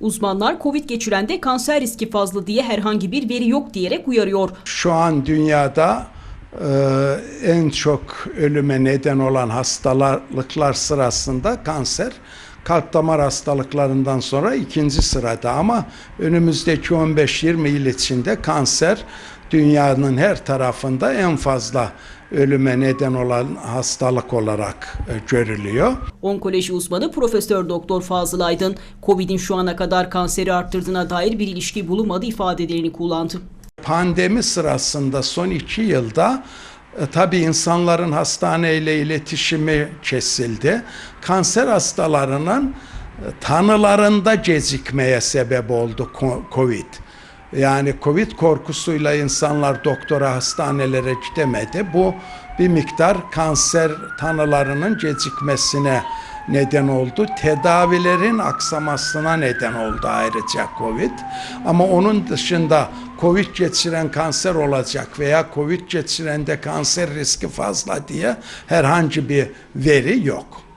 Uzmanlar Covid geçirende kanser riski fazla diye herhangi bir veri yok diyerek uyarıyor. Şu an dünyada e, en çok ölüme neden olan hastalıklar sırasında kanser kalp damar hastalıklarından sonra ikinci sırada ama önümüzdeki 15-20 yıl içinde kanser dünyanın her tarafında en fazla ölüme neden olan hastalık olarak e, görülüyor. Onkoloji uzmanı Profesör Doktor Fazıl Aydın, Covid'in şu ana kadar kanseri arttırdığına dair bir ilişki bulunmadı ifadelerini kullandı. Pandemi sırasında son iki yılda e, tabii insanların hastaneyle iletişimi kesildi. Kanser hastalarının e, tanılarında gecikmeye sebep oldu Covid. Yani Covid korkusuyla insanlar doktora, hastanelere gidemedi. Bu bir miktar kanser tanılarının gecikmesine neden oldu. Tedavilerin aksamasına neden oldu ayrıca Covid. Ama onun dışında Covid geçiren kanser olacak veya Covid geçirende kanser riski fazla diye herhangi bir veri yok.